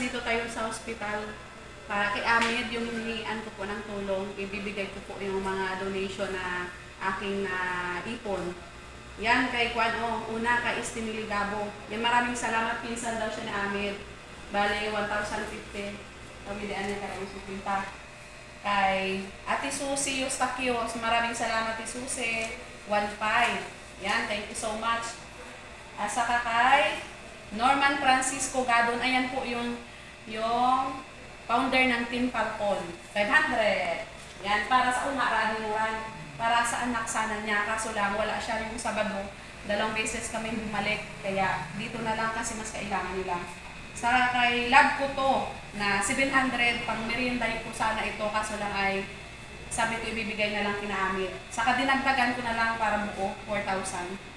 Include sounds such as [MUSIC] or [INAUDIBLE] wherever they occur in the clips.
dito tayo sa ospital. Para kay Amid, yung hinihian ko po ng tulong, ibibigay ko po yung mga donation na aking na ipon. Yan kay Kwan, oh, una kay Istinili Gabo. Yan maraming salamat, pinsan daw siya ni Amid. Bale, 1,050. Pamilian niya kaya yung supinta. Kay Ate Susi Eustachios, maraming salamat Ate Susi. 1,500. Yan, thank you so much. At saka kay Norman Francisco Gadon, ayan po yung yung founder ng Team Falcon. 500. Yan, para sa una, raniwan. Para sa anak sana niya. Kaso lang, wala siya yung Sabado. Dalawang beses kami bumalik. Kaya dito na lang kasi mas kailangan nila. Sa kay lab ko to, na 700, pang merienday ko sana ito. Kaso lang ay, sabi ko ibibigay na lang kinaamit. Saka dinagdagan ko na lang para buo, 4,000.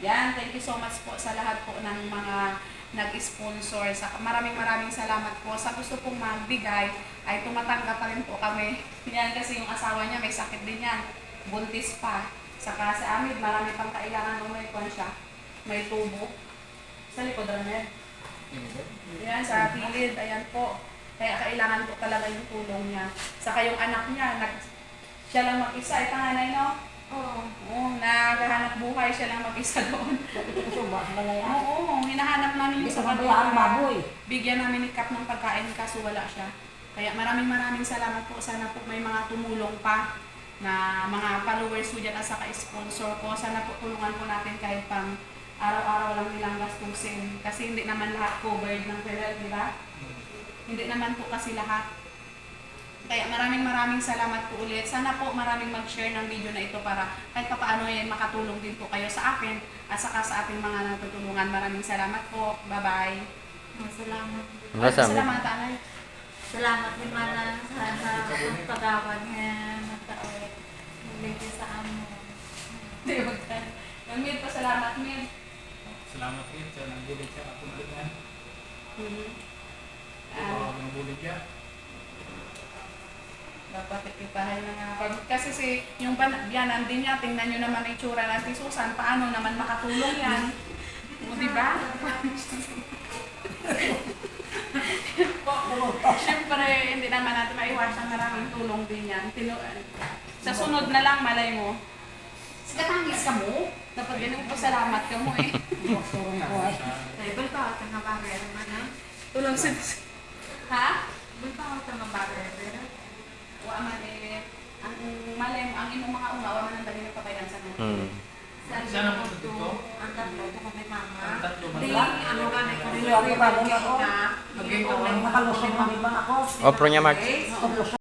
Yan, thank you so much po sa lahat po ng mga nag-sponsor. Sa, maraming maraming salamat po. Sa gusto pong magbigay, ay tumatanggap pa rin po kami. [LAUGHS] Yan, kasi yung asawa niya may sakit din yan. Buntis pa. Saka sa amin, marami pang kailangan nung may kwan siya. May tubo. Sa likod rin Yan, sa kilid. Ayan po. Kaya kailangan po talaga yung tulong niya. Saka yung anak niya, nag, siya lang mag-isa. Ito nga no? Oo. Oo, naghahanap buhay siya lang mag-isa [LAUGHS] doon. Ito ba? Balaya. Oo, hinahanap namin yung Bisa sa mabayaan baboy. Bigyan namin ni Kap ng pagkain kaso wala siya. Kaya maraming maraming salamat po. Sana po may mga tumulong pa na mga followers ko dyan at saka sponsor ko. Sana po tulungan po natin kahit pang araw-araw lang nilang gastusin. Kasi hindi naman lahat covered ng PhilHealth, di ba? Hindi naman po kasi lahat. Kaya maraming maraming salamat po ulit. Sana po maraming mag-share ng video na ito para kahit pa paano ay makatulong din po kayo sa akin at saka sa ating mga natutulungan. Maraming salamat po. Bye-bye. Salamat. Masama. Salamat, Anay. Salamat din mana sa sa niya na tao. Nagiging sa amo. Hindi, wag ka. Mid, pasalamat, Mid. Salamat rin sa nanggulit siya ako na Mhm. Ikaw Ah, ang nanggulit niya. Dapat ikipahay na nga. Pag, kasi si, yung biyanan din niya, tingnan nyo naman ang itsura si Susan, paano naman makatulong yan? O, di ba? [LAUGHS] Siyempre, hindi naman natin maiwasan maraming tulong din yan. Tinu sa sunod na lang, malay mo. Katangis ka mo? Dapat ganun po salamat ka mo eh. Ay. Table pa ako nga bagay naman ha. Tulong si... Ha? Table pa ako nga bagay pero. Wa man eh. Ang malay mo, ang wa man ang dali nagpapayan sa mga. Hmm. Dito. Ang tatlo ko kami mama. Ang tatlo Di, lang. ano ka na kung Hindi ako bago ako. ba? Nakalusong na ba ako? Opro niya. Okay.